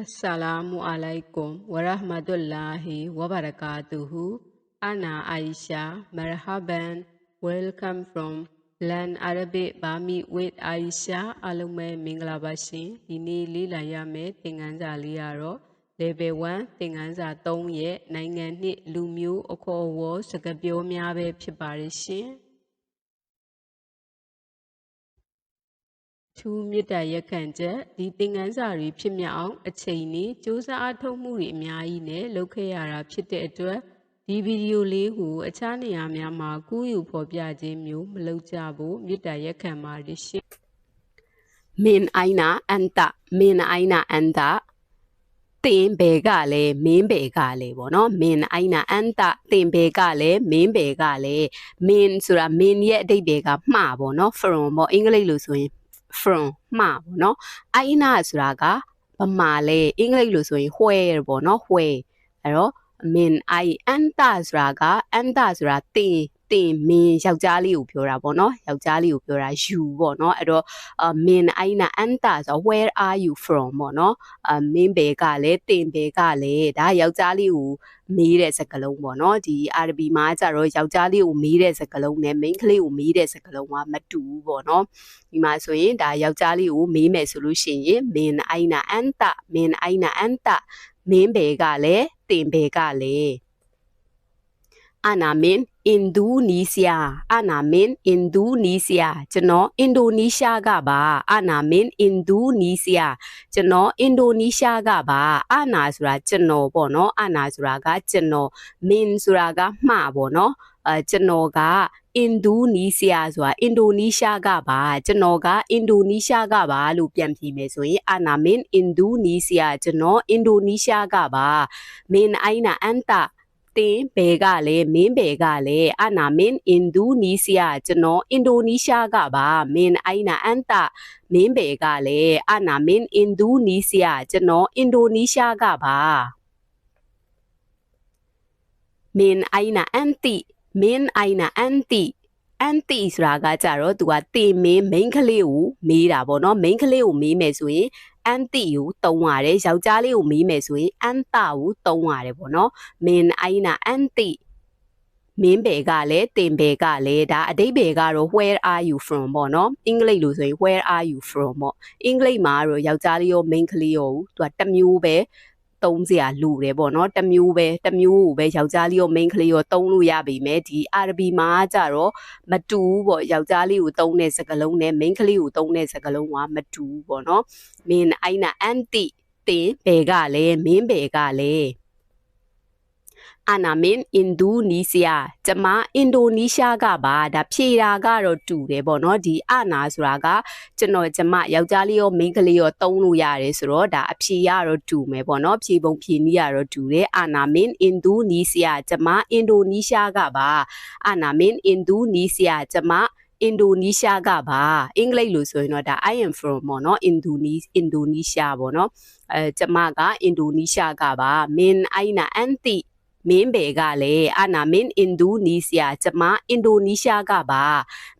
Assalamu alaikum wa rahmatullahi wa barakatuhu. Ana Aisha. Marhaban. Welcome from Learn Arabic Burmi with Aisha အားလုံးပဲမင်္ဂလာပါရှင်။ဒီနေ့လေ့လာရမယ့်သင်ခန်းစာလေးကတော့ Level 1သင်ခန်းစာ3ရဲ့နိုင်ငံနှစ်လူမျိုးအခေါ်အဝေါ်စကားပြောများပဲဖြစ်ပါတယ်ရှင်။ ထူးမြစ်တာရက်ခံချက်ဒီသင်ခန်းစာတွေဖြစ်မြောက်အောင်အချိန်နဲ့စူးစမ်းအထောက်မှုတွေအများကြီးနဲ့လုပ်ခဲ့ရတာဖြစ်တဲ့အတွက်ဒီဗီဒီယိုလေးကိုအခြားနေရာများမှာကူးယူဖော်ပြခြင်းမျိုးမလုပ်ကြဖို့မြစ်တာရက်ခံပါတယ်ရှင် min aina anta min aina anta တင်ဘဲကလည်းမင်းဘဲကလည်းပေါ့နော် min aina anta တင်ဘဲကလည်းမင်းဘဲကလည်း min ဆိုတာ min ရဲ့အဓိပ္ပာယ်ကမှားပေါ့နော် from ပေါ့အင်္ဂလိပ်လိုဆိုရင် from မှားပေါ့နော် aina ဆိုတာကဗမာလဲအင်္ဂလိပ်လိုဆိုရင် where ပေါ့နော် where အဲ့တော့ min ai anta ဆိုတာက anta ဆိုတာတင် တင်မင်းယောက်ျားလေးကိုပြောတာပေါ့နော်ယောက်ျားလေးကိုပြောတာ you ပေါ့နော်အဲ့တော့အမင်းအိုင်နာအန်တာဆို where are you from ပေါ့နော်အမင်းဘယ်ကလဲတင်ဘယ်ကလဲဒါယောက်ျားလေးကိုမေးတဲ့စကားလုံးပေါ့နော်ဒီအာရဘီမှာကျတော့ယောက်ျားလေးကိုမေးတဲ့စကားလုံးနဲ့ main ကလေးကိုမေးတဲ့စကားလုံးကမတူဘူးပေါ့နော်ဒီမှာဆိုရင်ဒါယောက်ျားလေးကိုမေးမယ်ဆိုလို့ရှိရင်မင်းအိုင်နာအန်တာမင်းအိုင်နာအန်တာမင်းဘယ်ကလဲတင်ဘယ်ကလဲ အနာမင်းအင်ဒိုနီးရှားအနာမင်းအင်ဒိုနီးရှားကျွန်တော်အင်ဒိုနီးရှားကပါအနာမင်းအင်ဒိုနီးရှားကျွန်တော်အင်ဒိုနီးရှားကပါအနာဆိုတာကျွန်တော်ပေါ့နော်အနာဆိုတာကကျွန်တော်မင်းဆိုတာကမှားပေါ့နော်အဲကျွန်တော်ကအင်ဒိုနီးရှားဆိုတာအင်ဒိုနီးရှားကပါကျွန်တော်ကအင်ဒိုနီးရှားကပါလို့ပြန်ပြမယ်ဆိုရင်အနာမင်းအင်ဒိုနီးရှားကျွန်တော်အင်ဒိုနီးရှားကပါမင်းအိုင်နာအန်တာ တင်ဘယ်ကလဲမင်းဘယ်ကလဲအနာမင်းအင်ဒိုနီးရှားကျွန်တော်အင်ဒိုနီးရှားကပါမင်းအိုင်နာအန်တာမင်းဘယ်ကလဲအနာမင်းအင်ဒိုနီးရှားကျွန်တော်အင်ဒိုနီးရှားကပါမင်းအိုင်နာအန်တီမင်းအိုင်နာအန်တီအန်တီဆိုတာကကြတော့သူကတင်မင်းမိန်းကလေးကိုမေးတာပေါ့နော်မိန်းကလေးကိုမေးမယ်ဆိုရင် အန်တီကိုတုံးရတယ်ယောက်ျားလေးကိုမေးမယ်ဆိုရင်အန်တာကိုတုံးရတယ်ပေါ့နော်မင်းအိုင်နာအန်တီမင်းဘယ်ကလဲတင်ဘယ်ကလဲဒါအတိတ်ဘယ်ကတော့ where are you from ပေါ့နော်အင်္ဂလိပ်လိုဆိုရင် where are you from ပေါ့အင်္ဂလိပ်မှာတော့ယောက်ျားလေးရောမိန်းကလေးရောသူကတစ်မျိုးပဲ သုံးစရာလူတယ်ပေါ့နော်တစ်မျိုးပဲတစ်မျိုးကိုပဲယောက်ျားလေးရောမိန်းကလေးရောသုံးလို့ရပြီမဲ့ဒီအာရဘီမှာကြတော့မတူဘူးပေါ့ယောက်ျားလေးကိုသုံးတဲ့စကားလုံးနဲ့မိန်းကလေးကိုသုံးတဲ့စကားလုံးကမတူဘူးပေါ့နော်မင်းအိုင်နာအန်တီတင်ဘယ်ကလဲမင်းဘယ်ကလဲ အနာမင်းအင်ဒိုနီးရှားကျမအင်ဒိုနီးရှားကပါဒါဖြေတာကတော့တူတယ်ပေါ့နော်ဒီအနာဆိုတာကကျွန်တော်ကျမယောက်ျားလေးရောမိန်းကလေးရောသုံးလို့ရတယ်ဆိုတော့ဒါအဖြေရတော့တူမယ်ပေါ့နော်ဖြေပုံဖြေနည်းရတော့တူတယ်အနာမင်းအင်ဒိုနီးရှားကျမအင်ဒိုနီးရှားကပါအနာမင်းအင်ဒိုနီးရှားကျမအင်ဒိုနီးရှားကပါအင်္ဂလိပ်လိုဆိုရင်တော့ဒါ I am from ပေါ့နော်အင်ဒိုနီးအင်ဒိုနီးရှားပေါ့နော်အဲကျမကအင်ဒိုနီးရှားကပါမင်းအိုင်နာအန်တီ မင်းဘယ်ကလဲအနာမင်းအင်ဒိုနီးရှားကျမအင်ဒိုနီးရှားကပါ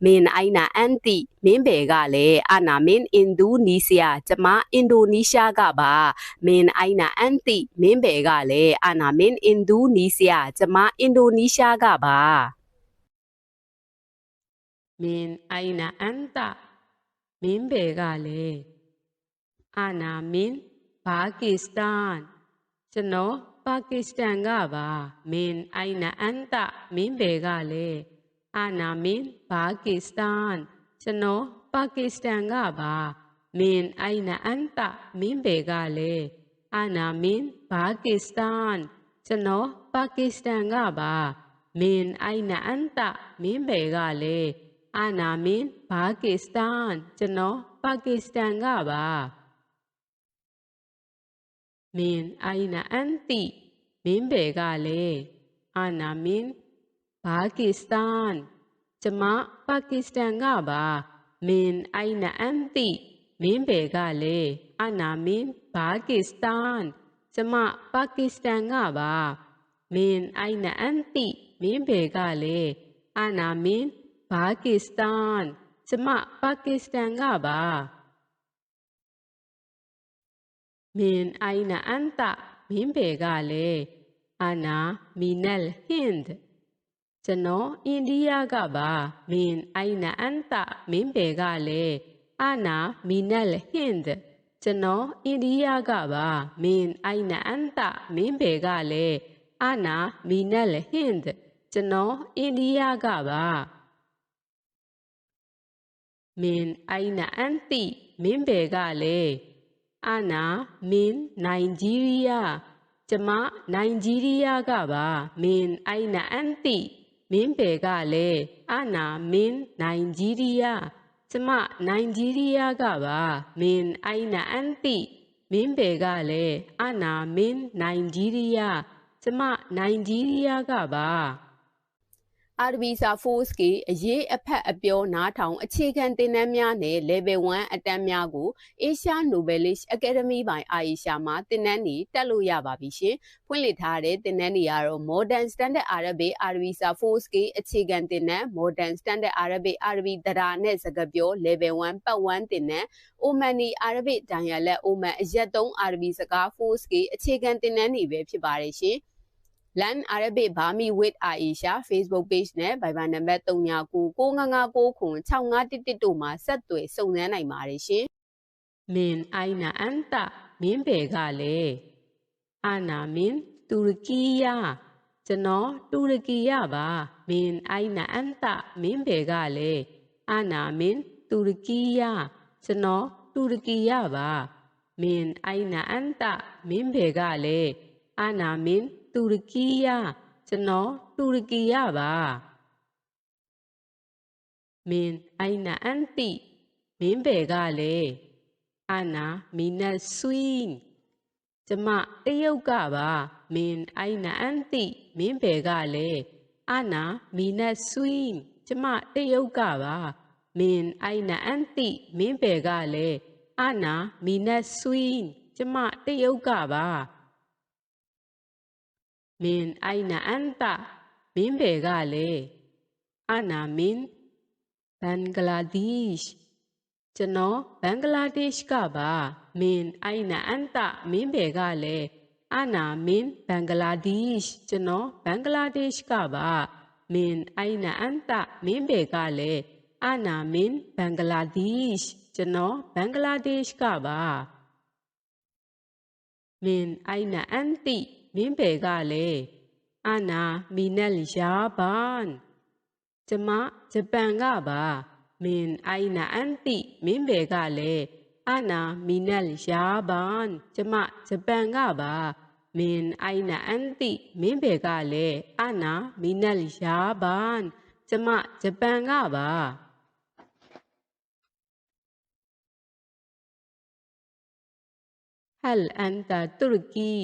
မင်းအိုင်နာအန်တီမင်းဘယ်ကလဲအနာမင်းအင်ဒိုနီးရှားကျမအင်ဒိုနီးရှားကပါမင်းအိုင်နာအန်တီမင်းဘယ်ကလဲအနာမင်းအင်ဒိုနီးရှားကျမအင်ဒိုနီးရှားကပါ min aina anta မင်းဘယ်ကလဲအနာမင်းပါကစ္စတန်ကျွန်တော် ပါကစ္စတန်ကပါမင်းအိုင်နာအန်တာမင်းဘယ်ကလဲအနာမင်းပါကစ္စတန်ကျွန်တော်ပါကစ္စတန်ကပါမင်းအိုင်နာအန်တာမင်းဘယ်ကလဲအနာမင်းပါကစ္စတန်ကျွန်တော်ပါကစ္စတန်ကပါမင်းအိုင်နာအန်တာမင်းဘယ်ကလဲအနာမင်းပါကစ္စတန်ကျွန်တော်ပါကစ္စတန်ကပါ မင်းအိုင်နာအန်တီမင်းဘယ်ကလဲအနာမင်းပါကစ္စတန်ကျမပါကစ္စတန်ကပါမင်းအိုင်နာအန်တီမင်းဘယ်ကလဲအနာမင်းပါကစ္စတန်ကျမပါကစ္စတန်ကပါမင်းအိုင်နာအန်တီမင်းဘယ်ကလဲအနာမင်းပါကစ္စတန်ကျမပါကစ္စတန်ကပါ မင်အိုင်နာအန်တာမင်းဘေကလေအာနာမီနယ်ဟင်ဒကျွန်တော်အိန္ဒိယကပါမင်အိုင်နာအန်တာမင်းဘေကလေအာနာမီနယ်ဟင်ဒကျွန်တော်အိန္ဒိယကပါမင်အိုင်နာအန်တာမင်းဘေကလေအာနာမီနယ်ဟင်ဒကျွန်တော်အိန္ဒိယကပါမင်အိုင်နာအန်တီမင်းဘေကလေအာ နာမင်နိုင်ဂျီးရီးယားကျမနိုင်ဂျီးရီးယားကပါမင်အိုင်နာအန်တီမင်းဘေကလေအာနာမင်နိုင်ဂျီးရီးယားကျမနိုင်ဂျီးရီးယားကပါမင်အိုင်နာအန်တီမင်းဘေကလေအာနာမင်နိုင်ဂျီးရီးယားကျမနိုင်ဂျီးရီးယားကပါ အာရဘီစာ4 ski အရေးအဖက်အပြောနားထောင်အခြေခံသင်တန်းများနဲ့ level 1အတန်းများကို Asia Nobelish Academy by Aisha မှာသင်တန်းတွေတက်လို့ရပါပြီရှင်။ဖွင့်လှစ်ထားတဲ့သင်တန်းတွေကတော့ Modern Standard Arabic Arabic Sa 4 ski အခြေခံသင်တန်း Modern Standard Arabic Arabic တရားနဲ့စကားပြော level 1ပတ်1သင်တန်း Omani Arabic Dialect Oman အရက်သုံး Arabic စကား4 ski အခြေခံသင်တန်းတွေပဲဖြစ်ပါတယ်ရှင်။ Learn Arabic Burmese with Aisha Facebook page နဲ့ Viber နံပါတ်3999695111တို့မှာဆက်သွယ်စုံစမ်းနိုင်ပါတယ်ရှင်မင်အိုင်နာအန်တာမင်းဘေကလေအာနာမင်တူရကီယာကျွန်တော်တူရကီယာပါမင်အိုင်နာအန်တာမင်းဘေကလေအာနာမင်တူရကီယာကျွန်တော်တူရကီယာပါမင်အိုင်နာအန်တာမင်းဘေကလေအာနာမင် တူရကီယာကျွန်တော်တူရကီယာပါမင်အိုင်နာအန်တီမင်းဘေကလေအာနာမီနတ်ဆွီင်းကျမတရုတ်ကပါမင်အိုင်နာအန်တီမင်းဘေကလေအာနာမီနတ်ဆွီင်းကျမတရုတ်ကပါမင်အိုင်နာအန်တီမင်းဘေကလေအာနာမီနတ်ဆွီင်းကျမတရုတ်ကပါ မင်အိုင်နာအန်တာမင်းဘေကလေအာနာမင်ဘင်္ဂလားဒေ့ရှ်ကျွန်တော်ဘင်္ဂလားဒေ့ရှ်ကပါမင်အိုင်နာအန်တာမင်းဘေကလေအာနာမင်ဘင်္ဂလားဒေ့ရှ်ကျွန်တော်ဘင်္ဂလားဒေ့ရှ်ကပါမင်အိုင်နာအန်တာမင်းဘေကလေအာနာမင်ဘင်္ဂလားဒေ့ရှ်ကျွန်တော်ဘင်္ဂလားဒေ့ရှ်ကပါမင်အိုင်နာအန်တီ မင်းဘယ်ကလဲအနာမီနက်ရာဘန်ကျမဂျပန်ကပါမင်းအိုင်နာအန်တီမင်းဘယ်ကလဲအနာမီနက်ရာဘန်ကျမဂျပန်ကပါမင်းအိုင်နာအန်တီမင်းဘယ်ကလဲအနာမီနက်ရာဘန်ကျမဂျပန်ကပါဟယ်အန်တာတူရကီ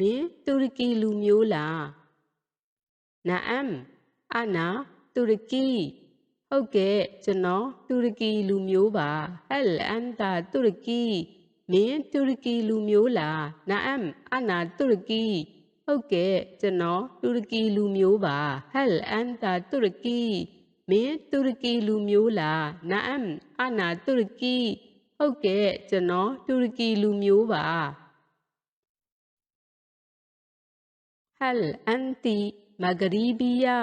မင်းတူရကီလူမျိုးလားနာအမ်အနာတူရကီဟုတ်ကဲ့ကျွန်တော်တူရကီလူမျိုးပါဟဲ့အန်တာတူရကီမင်းတူရကီလူမျိုးလားနာအမ်အနာတူရကီဟုတ်ကဲ့ကျွန်တော်တူရကီလူမျိုးပါဟဲ့အန်တာတူရကီမင်းတူရကီလူမျိုးလားနာအမ်အနာတူရကီဟုတ်ကဲ့ကျွန်တော်တူရကီလူမျိုးပါ Hal anti magribiya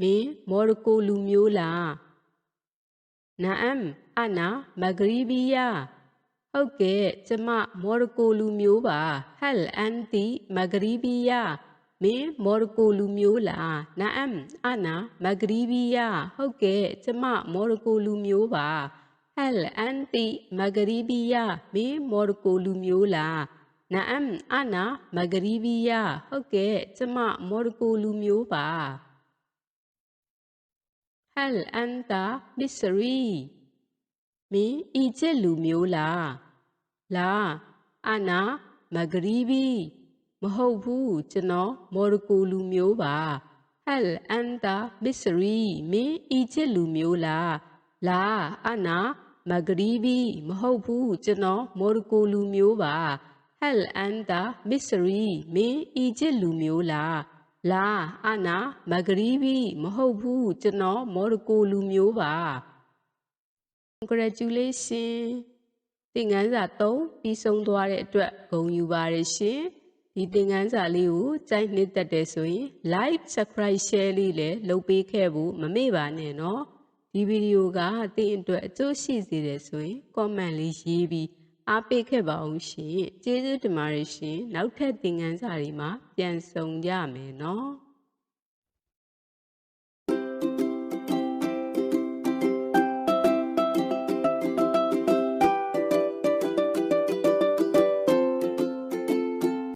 မင်းမော်ရိုကိုလူမျိုးလား Naam ana magribiya ဟုတ်ကဲ့ကျမမော်ရိုကိုလူမျိုးပါ Hal anti magribiya မင်းမော်ရိုကိုလူမျိုးလား Naam ana magribiya ဟုတ်ကဲ့ကျမမော်ရိုကိုလူမျိုးပါ Hal anti magribiya မင်းမော်ရိုကိုလူမျိုးလား နအမ်အနာမဂရီဘီယာဟုတ်ကဲ့ကျမမော်ဒကိုလူမျိုးပါဟယ်အန်တာမစ္စရီမင်းအီဂျစ်လူမျိုးလားလာအနာမဂရီဘီမဟုတ်ဘူးကျွန်တော်မော်ဒကိုလူမျိုးပါဟယ်အန်တာမစ္စရီမင်းအီဂျစ်လူမျိုးလားလာအနာမဂရီဘီမဟုတ်ဘူးကျွန်တော်မော်ဒကိုလူမျိုးပါ ဟဲ့အန်တာမစ္စရီမင်းအီဂျစ်လူမျိုးလားလာအနာမဂရီဘီမဟုတ်ဘူးကျွန်တော်မော်ရိုကိုလူမျိုးပါ congratulation သင်ခန်းစာ3ပြီးဆုံးသွားတဲ့အတွက်ဂုဏ်ယူပါရရှင်ဒီသင်ခန်းစာလေးကိုကြိုက်နှစ်သက်တယ်ဆိုရင် like subscribe share လေးလည်းလုပ်ပေးခဲ့ဖို့မမေ့ပါနဲ့နော်ဒီဗီဒီယိုကသင်အတွက်အကျိုးရှိစေတယ်ဆိုရင် comment လေးရေးပြီး အားပေးခဲ့ပါအောင်ရှင်ကျေးဇူးတင်ပါတယ်ရှင်နောက်ထပ်သင်ခန်းစာတွေမှာပြန်ဆောင်ကြမယ်နော်